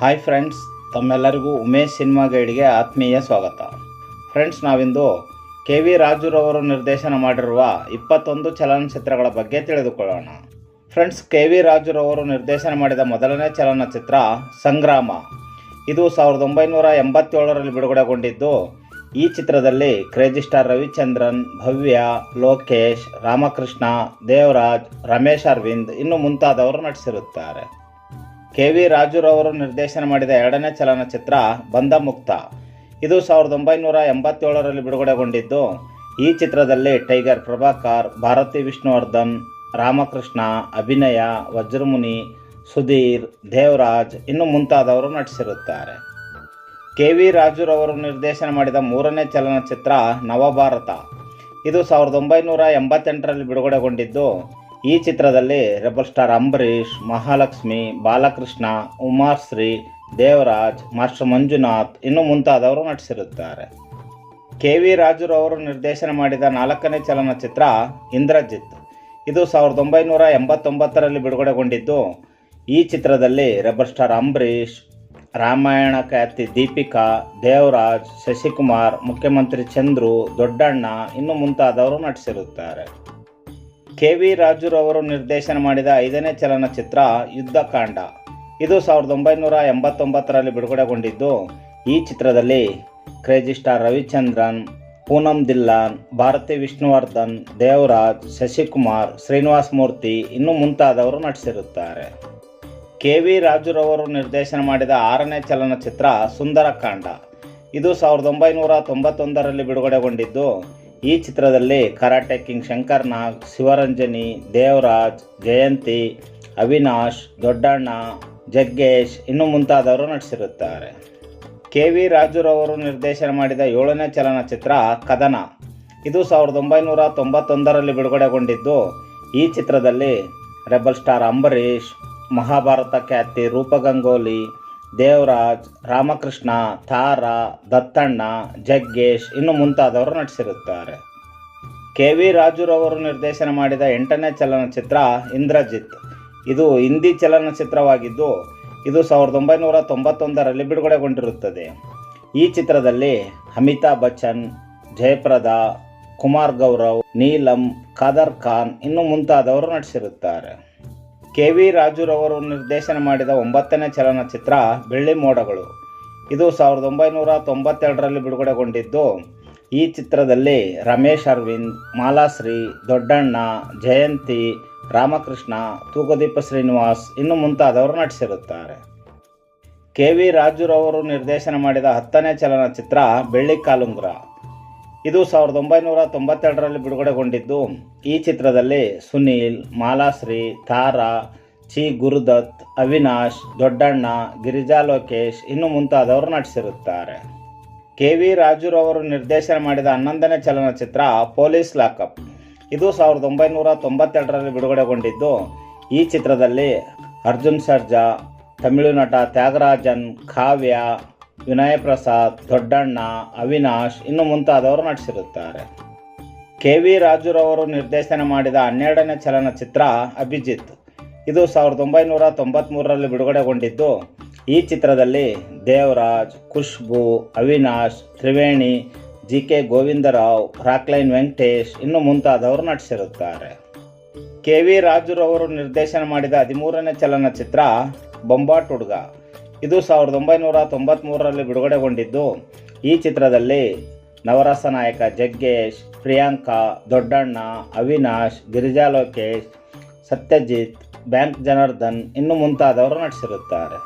Hi friends ತಮ್ಮೆಲ್ಲರಿಗೂ Umesh cinema ಗೈಡ್ಗೆ ಆತ್ಮೀಯ ಸ್ವಾಗತ. ಫ್ರೆಂಡ್ಸ್ ನಾವಿಂದು ಕೆ ವಿ ರಾಜುರವರು ನಿರ್ದೇಶನ ಮಾಡಿರುವ ಇಪ್ಪತ್ತೊಂದು ಚಲನಚಿತ್ರಗಳ ಬಗ್ಗೆ ತಿಳಿದುಕೊಳ್ಳೋಣ. ಫ್ರೆಂಡ್ಸ್ ಕೆ ವಿ ರಾಜುರವರು ನಿರ್ದೇಶನ ಮಾಡಿದ ಮೊದಲನೇ ಚಲನಚಿತ್ರ ಸಂಗ್ರಾಮ. ಇದು ಸಾವಿರದ ಒಂಬೈನೂರ ಎಂಬತ್ತೇಳರಲ್ಲಿ ಬಿಡುಗಡೆಗೊಂಡಿದ್ದು, ಈ ಚಿತ್ರದಲ್ಲಿ ಕ್ರೇಜಿ ಸ್ಟಾರ್ ರವಿಚಂದ್ರನ್, ಭವ್ಯ, ಲೋಕೇಶ್, ರಾಮಕೃಷ್ಣ, ದೇವರಾಜ್, ರಮೇಶ್ ಅರವಿಂದ್ ಇನ್ನು ಮುಂತಾದವರು ನಟಿಸಿರುತ್ತಾರೆ. ಕೆ ವಿ ರಾಜುರವರು ನಿರ್ದೇಶನ ಮಾಡಿದ ಎರಡನೇ ಚಲನಚಿತ್ರ ಬಂಧ ಮುಕ್ತ. ಇದು ಸಾವಿರದ ಒಂಬೈನೂರ ಎಂಬತ್ತೇಳರಲ್ಲಿ ಬಿಡುಗಡೆಗೊಂಡಿದ್ದು. ಈ ಚಿತ್ರದಲ್ಲಿ ಟೈಗರ್ ಪ್ರಭಾಕರ್, ಭಾರತಿ ವಿಷ್ಣುವರ್ಧನ್, ರಾಮಕೃಷ್ಣ, ಅಭಿನಯ, ವಜ್ರಮುನಿ, ಸುಧೀರ್, ದೇವರಾಜ್ ಇನ್ನು ಮುಂತಾದವರು ನಟಿಸಿರುತ್ತಾರೆ. ಕೆ ವಿ ರಾಜುರವರು ನಿರ್ದೇಶನ ಮಾಡಿದ ಮೂರನೇ ಚಲನಚಿತ್ರ ನವಭಾರತ. ಇದು ಸಾವಿರದ ಒಂಬೈನೂರ ಎಂಬತ್ತೆಂಟರಲ್ಲಿ ಬಿಡುಗಡೆಗೊಂಡಿದ್ದು. ಈ ಚಿತ್ರದಲ್ಲಿ rebel star Ambareesh, Mahalakshmi, Balakrishna, Umashree, Devaraj, master Manjunath ಇನ್ನು ಮುಂತಾದವರು ನಟಿಸಿರುತ್ತಾರೆ. ಕೆ ವಿ ರಾಜುರವರು ನಿರ್ದೇಶನ ಮಾಡಿದ ನಾಲ್ಕನೇ ಚಲನಚಿತ್ರ ಇಂದ್ರಜಿತ್. ಇದು ಸಾವಿರದ ಒಂಬೈನೂರ ಎಂಬತ್ತೊಂಬತ್ತರಲ್ಲಿ ಬಿಡುಗಡೆಗೊಂಡಿದ್ದು, ಈ ಚಿತ್ರದಲ್ಲಿ ರೆಬಲ್ ಸ್ಟಾರ್ ಅಂಬರೀಷ್, ರಾಮಾಯಣ ಖ್ಯಾತಿ ದೀಪಿಕಾ, ದೇವರಾಜ್, ಶಶಿಕುಮಾರ್, ಮುಖ್ಯಮಂತ್ರಿ ಚಂದ್ರು, ದೊಡ್ಡಣ್ಣ ಇನ್ನು ಮುಂತಾದವರು ನಟಿಸಿರುತ್ತಾರೆ. ಕೆ ವಿ ರಾಜುರವರು ನಿರ್ದೇಶನ ಮಾಡಿದ ಐದನೇ ಚಲನಚಿತ್ರ ಯುದ್ಧಕಾಂಡ. ಇದು ಸಾವಿರದ ಒಂಬೈನೂರ ಎಂಬತ್ತೊಂಬತ್ತರಲ್ಲಿ ಬಿಡುಗಡೆಗೊಂಡಿದ್ದು, ಈ ಚಿತ್ರದಲ್ಲಿ ಕ್ರೇಜಿ ಸ್ಟಾರ್ ರವಿಚಂದ್ರನ್, ಪೂನಂ ದಿಲ್ಲಾನ್, ಭಾರತಿ ವಿಷ್ಣುವರ್ಧನ್, ದೇವರಾಜ್, ಶಶಿಕುಮಾರ್, ಶ್ರೀನಿವಾಸ್ ಮೂರ್ತಿ ಇನ್ನೂ ಮುಂತಾದವರು ನಟಿಸಿರುತ್ತಾರೆ. ಕೆ ವಿ ರಾಜುರವರು ನಿರ್ದೇಶನ ಮಾಡಿದ ಆರನೇ ಚಲನಚಿತ್ರ ಸುಂದರಕಾಂಡ. ಇದು ಸಾವಿರದ ಒಂಬೈನೂರ ತೊಂಬತ್ತೊಂದರಲ್ಲಿ ಬಿಡುಗಡೆಗೊಂಡಿದ್ದು ಈ ಚಿತ್ರದಲ್ಲಿ ಕರಾಟೆ ಕಿಂಗ್ ಶಂಕರ್ ನಾಗ್ ಶಿವರಂಜನಿ, ದೇವರಾಜ್, ಜಯಂತಿ, ಅವಿನಾಶ್, ದೊಡ್ಡಣ್ಣ, ಜಗ್ಗೇಶ್ ಇನ್ನು ಮುಂತಾದವರು ನಟಿಸಿರುತ್ತಾರೆ. ಕೆ ವಿ ರಾಜುರವರು ನಿರ್ದೇಶನ ಮಾಡಿದ ಏಳನೇ ಚಲನಚಿತ್ರ ಕದನ. ಇದು ಸಾವಿರದ ಒಂಬೈನೂರ ತೊಂಬತ್ತೊಂದರಲ್ಲಿ ಬಿಡುಗಡೆಗೊಂಡಿದ್ದು. ಈ ಚಿತ್ರದಲ್ಲಿ ರೆಬಲ್ ಸ್ಟಾರ್ ಅಂಬರೀಷ್ ಮಹಾಭಾರತ ಖ್ಯಾತಿ ರೂಪಗಂಗೋಲಿ ದೇವರಾಜ್, ರಾಮಕೃಷ್ಣ, ತಾರ, ದತ್ತಣ್ಣ, ಜಗ್ಗೇಶ್ ಇನ್ನು ಮುಂತಾದವರು ನಟಿಸಿರುತ್ತಾರೆ. ಕೆ ವಿ ರಾಜುರವರು ನಿರ್ದೇಶನ ಮಾಡಿದ ಎಂಟನೇ ಚಲನಚಿತ್ರ ಇಂದ್ರಜಿತ್. ಇದು ಹಿಂದಿ ಚಲನಚಿತ್ರವಾಗಿದ್ದು, ಇದು ಸಾವಿರದ ಒಂಬೈನೂರ ತೊಂಬತ್ತೊಂದರಲ್ಲಿ ಬಿಡುಗಡೆಗೊಂಡಿರುತ್ತದೆ. ಈ ಚಿತ್ರದಲ್ಲಿ ಅಮಿತಾಬ್ ಬಚ್ಚನ್, ಜಯಪ್ರದಾ, ಕುಮಾರ್ ಗೌರವ್, ನೀಲಂ, ಖಾದರ್ ಖಾನ್ ಇನ್ನು ಮುಂತಾದವರು ನಟಿಸಿರುತ್ತಾರೆ. ಕೆ ವಿ ರಾಜುರವರು ನಿರ್ದೇಶನ ಮಾಡಿದ ಒಂಬತ್ತನೇ ಚಲನಚಿತ್ರ ಬೆಳ್ಳಿ ಮೋಡಗಳು. ಇದು ಸಾವಿರದ ಒಂಬೈನೂರ ತೊಂಬತ್ತೆರಡರಲ್ಲಿ ಬಿಡುಗಡೆಗೊಂಡಿದ್ದು. ಈ ಚಿತ್ರದಲ್ಲಿ ರಮೇಶ್ ಅರವಿಂದ್, ಮಾಲಾಶ್ರೀ, ದೊಡ್ಡಣ್ಣ, ಜಯಂತಿ, ರಾಮಕೃಷ್ಣ ತೂಕದೀಪ ಶ್ರೀನಿವಾಸ್ ಇನ್ನು ಮುಂತಾದವರು ನಟಿಸಿರುತ್ತಾರೆ. ಕೆ ವಿ ರಾಜುರವರು ನಿರ್ದೇಶನ ಮಾಡಿದ ಹತ್ತನೇ ಚಲನಚಿತ್ರ ಬೆಳ್ಳಿ ಕಾಲುಂಗ್ರ. ಇದು ಸಾವಿರದ ಒಂಬೈನೂರ ತೊಂಬತ್ತೆರಡರಲ್ಲಿ ಬಿಡುಗಡೆಗೊಂಡಿದ್ದು. ಈ ಚಿತ್ರದಲ್ಲಿ ಸುನೀಲ್, ಮಾಲಾಶ್ರೀ, ತಾರಾ, ಚಿ ಗುರುದತ್, ಅವಿನಾಶ್, ದೊಡ್ಡಣ್ಣ, ಗಿರಿಜಾ ಲೋಕೇಶ್ ಇನ್ನು ಮುಂತಾದವರು ನಟಿಸಿರುತ್ತಾರೆ. ಕೆ ವಿ ರಾಜುರವರು ನಿರ್ದೇಶನ ಮಾಡಿದ ಹನ್ನೊಂದನೇ ಚಲನಚಿತ್ರ ಪೊಲೀಸ್ ಲಾಕಪ್. ಇದು ಸಾವಿರದ ಒಂಬೈನೂರ ತೊಂಬತ್ತೆರಡರಲ್ಲಿ ಬಿಡುಗಡೆಗೊಂಡಿದ್ದು. ಈ ಚಿತ್ರದಲ್ಲಿ ಅರ್ಜುನ್ ಸರ್ಜಾ, ತಮಿಳು ನಟ ತ್ಯಾಗರಾಜನ್, ಕಾವ್ಯ ವಿನಯ ಪ್ರಸಾದ್ ದೊಡ್ಡಣ್ಣ, ಅವಿನಾಶ್ ಇನ್ನು ಮುಂತಾದವರು ನಟಿಸಿರುತ್ತಾರೆ. ಕೆ ವಿ ರಾಜುರವರು ನಿರ್ದೇಶನ ಮಾಡಿದ ಹನ್ನೆರಡನೇ ಚಲನಚಿತ್ರ ಅಭಿಜಿತ್. ಇದು ಸಾವಿರದ ಒಂಬೈನೂರ ತೊಂಬತ್ತ್ಮೂರರಲ್ಲಿ ಬಿಡುಗಡೆಗೊಂಡಿದ್ದು, ಈ ಚಿತ್ರದಲ್ಲಿ Devaraj, Khushbu, Avinash, Triveni G K Govindarao, Rockline Venkatesh ಇನ್ನು ಮುಂತಾದವರು ನಟಿಸಿರುತ್ತಾರೆ. ಕೆ ವಿ ರಾಜುರವರು ನಿರ್ದೇಶನ ಮಾಡಿದ ಹದಿಮೂರನೇ ಚಲನಚಿತ್ರ ಬೊಂಬಾಟ್ ಹುಡುಗ. ಇದು ಸಾವಿರದ ಒಂಬೈನೂರ ತೊಂಬತ್ತ್ಮೂರರಲ್ಲಿ ಬಿಡುಗಡೆಗೊಂಡಿದ್ದು. ಈ ಚಿತ್ರದಲ್ಲಿ ನವರಸ ನಾಯಕ ಜಗ್ಗೇಶ್, ಪ್ರಿಯಾಂಕಾ, ದೊಡ್ಡಣ್ಣ, ಅವಿನಾಶ್, ಗಿರಿಜಾ ಲೋಕೇಶ್, ಸತ್ಯಜಿತ್, ಬ್ಯಾಂಕ್ ಜನಾರ್ದನ್ ಇನ್ನು ಮುಂತಾದವರು ನಟಿಸಿರುತ್ತಾರೆ.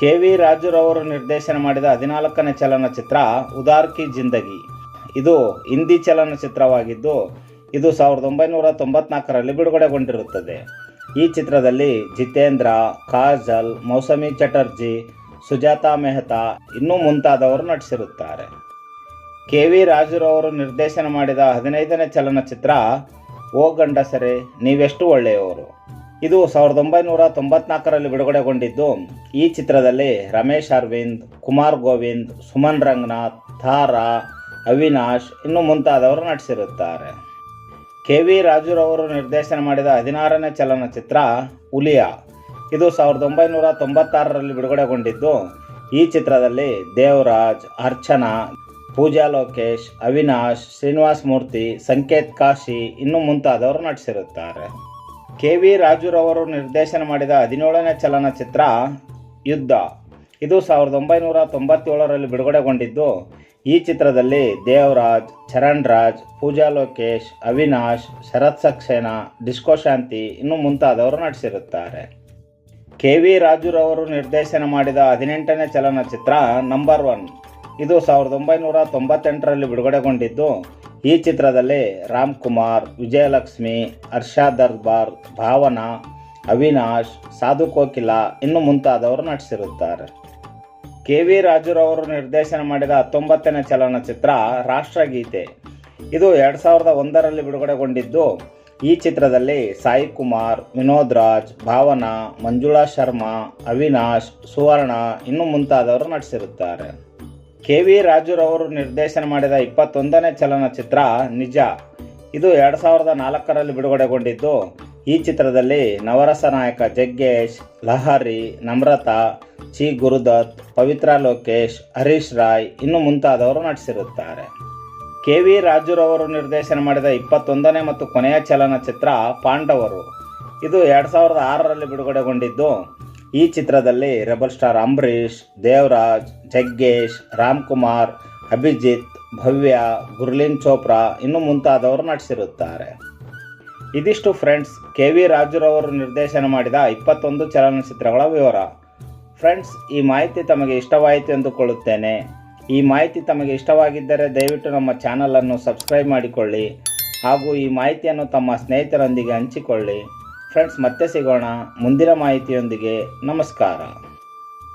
ಕೆ ವಿ ರಾಜುರವರು ನಿರ್ದೇಶನ ಮಾಡಿದ ಹದಿನಾಲ್ಕನೇ ಚಲನಚಿತ್ರ ಉದಾರ್ ಕಿ ಜಿಂದಗಿ. ಇದು ಹಿಂದಿ ಚಲನಚಿತ್ರವಾಗಿದ್ದು, ಇದು ಸಾವಿರದ ಒಂಬೈನೂರ ತೊಂಬತ್ನಾಲ್ಕರಲ್ಲಿ ಬಿಡುಗಡೆಗೊಂಡಿರುತ್ತದೆ. ಈ ಚಿತ್ರದಲ್ಲಿ ಜಿತೇಂದ್ರ, ಕಾಜಲ್, ಮೌಸಮಿ ಚಟರ್ಜಿ, ಸುಜಾತಾ ಮೆಹ್ತಾ ಇನ್ನೂ ಮುಂತಾದವರು ನಟಿಸಿರುತ್ತಾರೆ. ಕೆ ವಿ ರಾಜುರವರು ನಿರ್ದೇಶನ ಮಾಡಿದ ಹದಿನೈದನೇ ಚಲನಚಿತ್ರ, ಓ ಗಂಡಸರೆ, ನೀವೆಷ್ಟು ಒಳ್ಳೆಯವರು. ಇದು ಸಾವಿರದ ಒಂಬೈನೂರ ತೊಂಬತ್ನಾಲ್ಕರಲ್ಲಿ ಬಿಡುಗಡೆಗೊಂಡಿದ್ದು, ಈ ಚಿತ್ರದಲ್ಲಿ ರಮೇಶ್ ಅರವಿಂದ್, ಕುಮಾರ್ ಗೋವಿಂದ್, ಸುಮನ್ ರಂಗನಾಥ್, ತಾರಾ, ಅವಿನಾಶ್ ಇನ್ನು ಮುಂತಾದವರು ನಟಿಸಿರುತ್ತಾರೆ. ಕೆ ವಿ ರಾಜುರವರು ನಿರ್ದೇಶನ ಮಾಡಿದ ಹದಿನಾರನೇ ಚಲನಚಿತ್ರ ಉಲಿಯಾ ಇದು ಸಾವಿರದ ಒಂಬೈನೂರ ತೊಂಬತ್ತಾರರಲ್ಲಿ ಬಿಡುಗಡೆಗೊಂಡಿದ್ದು, ಈ ಚಿತ್ರದಲ್ಲಿ ದೇವರಾಜ್, ಅರ್ಚನಾ, ಪೂಜಾ ಲೋಕೇಶ್, ಅವಿನಾಶ್, ಶ್ರೀನಿವಾಸ್ ಮೂರ್ತಿ, ಸಂಕೇತ್ ಕಾಶಿ ಇನ್ನು ಮುಂತಾದವರು ನಟಿಸಿರುತ್ತಾರೆ. ಕೆ ವಿ ರಾಜುರವರು ನಿರ್ದೇಶನ ಮಾಡಿದ ಹದಿನೇಳನೇ ಚಲನಚಿತ್ರ ಯುದ್ಧ. ಇದು ಸಾವಿರದ ಒಂಬೈನೂರ ತೊಂಬತ್ತೇಳರಲ್ಲಿ ಬಿಡುಗಡೆಗೊಂಡಿದ್ದು ಈ ಚಿತ್ರದಲ್ಲಿ ದೇವರಾಜ್ ಚರಣ್ ರಾಜ್ ಪೂಜಾ ಲೋಕೇಶ್, ಅವಿನಾಶ್, ಶರತ್ ಸಕ್ಸೇನಾ, ಡಿಸ್ಕೋ ಶಾಂತಿ ಇನ್ನು ಮುಂತಾದವರು ನಟಿಸಿರುತ್ತಾರೆ. ಕೆ ವಿ ರಾಜುರವರು ನಿರ್ದೇಶನ ಮಾಡಿದ ಹದಿನೆಂಟನೇ ಚಲನಚಿತ್ರ ನಂಬರ್ ಒನ್. ಇದು ಸಾವಿರದ ಒಂಬೈನೂರ ತೊಂಬತ್ತೆಂಟರಲ್ಲಿ ಬಿಡುಗಡೆಗೊಂಡಿದ್ದು, ಈ ಚಿತ್ರದಲ್ಲಿ ರಾಮ್ ಕುಮಾರ್, ವಿಜಯಲಕ್ಷ್ಮಿ, ಹರ್ಷಾ ದರ್ಬಾರ್, ಭಾವನಾ, ಅವಿನಾಶ್, ಸಾಧು ಕೋಕಿಲ ಇನ್ನು ಮುಂತಾದವರು ನಟಿಸಿರುತ್ತಾರೆ. ಕೆ ವಿ ರಾಜುರವರು ನಿರ್ದೇಶನ ಮಾಡಿದ ಹತ್ತೊಂಬತ್ತನೇ ಚಲನಚಿತ್ರ ರಾಷ್ಟ್ರಗೀತೆ. ಇದು ಎರಡು ಸಾವಿರದ ಒಂದರಲ್ಲಿ ಬಿಡುಗಡೆಗೊಂಡಿದ್ದು. ಈ ಚಿತ್ರದಲ್ಲಿ ಸಾಯಿ ಕುಮಾರ್, ವಿನೋದ್ ರಾಜ್, ಭಾವನಾ, ಮಂಜುಳಾ ಶರ್ಮಾ, ಅವಿನಾಶ್, ಸುವರ್ಣ ಇನ್ನು ಮುಂತಾದವರು ನಟಿಸಿರುತ್ತಾರೆ. ಕೆ ವಿ ರಾಜುರವರು ನಿರ್ದೇಶನ ಮಾಡಿದ ಇಪ್ಪತ್ತೊಂದನೇ ಚಲನಚಿತ್ರ ನಿಜ. ಇದು ಎರಡು ಸಾವಿರದ ನಾಲ್ಕರಲ್ಲಿ ಬಿಡುಗಡೆಗೊಂಡಿದ್ದು. ಈ ಚಿತ್ರದಲ್ಲಿ ನವರಸ ನಾಯಕ ಜಗ್ಗೇಶ್, ಲಹರಿ, ನಮ್ರತಾ, ಚಿ ಗುರುದತ್, ಪವಿತ್ರ ಲೋಕೇಶ್, ಹರೀಶ್ ರಾಯ್ ಇನ್ನು ಮುಂತಾದವರು ನಟಿಸಿರುತ್ತಾರೆ. ಕೆ ವಿ ರಾಜುರವರು ನಿರ್ದೇಶನ ಮಾಡಿದ ಇಪ್ಪತ್ತೊಂದನೇ ಮತ್ತು ಕೊನೆಯ ಚಲನಚಿತ್ರ ಪಾಂಡವರು. ಇದು ಎರಡು ಸಾವಿರದ ಆರರಲ್ಲಿ ಬಿಡುಗಡೆಗೊಂಡಿದ್ದು, ಈ ಚಿತ್ರದಲ್ಲಿ ರೆಬಲ್ ಸ್ಟಾರ್ ಅಂಬರೀಷ್, ದೇವರಾಜ್, ಜಗ್ಗೇಶ್ ರಾಮ್ ಕುಮಾರ್ ಅಭಿಜಿತ್, ಭವ್ಯ, ಗುರ್ಲಿನ್ ಚೋಪ್ರಾ ಇನ್ನು ಮುಂತಾದವರು ನಟಿಸಿರುತ್ತಾರೆ. ಇದಿಷ್ಟು ಫ್ರೆಂಡ್ಸ್, ಕೆ ವಿ ರಾಜುರವರು ನಿರ್ದೇಶನ ಮಾಡಿದ ಇಪ್ಪತ್ತೊಂದು ಚಲನಚಿತ್ರಗಳ ವಿವರ. ಫ್ರೆಂಡ್ಸ್, ಈ ಮಾಹಿತಿ ತಮಗೆ ಇಷ್ಟವಾಯಿತು ಎಂದುಕೊಳ್ಳುತ್ತೇನೆ. ಈ ಮಾಹಿತಿ ತಮಗೆ ಇಷ್ಟವಾಗಿದ್ದರೆ ದಯವಿಟ್ಟು ನಮ್ಮ ಚಾನಲನ್ನು ಸಬ್ಸ್ಕ್ರೈಬ್ ಮಾಡಿಕೊಳ್ಳಿ ಹಾಗೂ ಈ ಮಾಹಿತಿಯನ್ನು ತಮ್ಮ ಸ್ನೇಹಿತರೊಂದಿಗೆ ಹಂಚಿಕೊಳ್ಳಿ. ಫ್ರೆಂಡ್ಸ್, ಮತ್ತೆ ಸಿಗೋಣ. ಮುಂದಿನ ಮಾಹಿತಿಯೊಂದಿಗೆ ನಮಸ್ಕಾರ.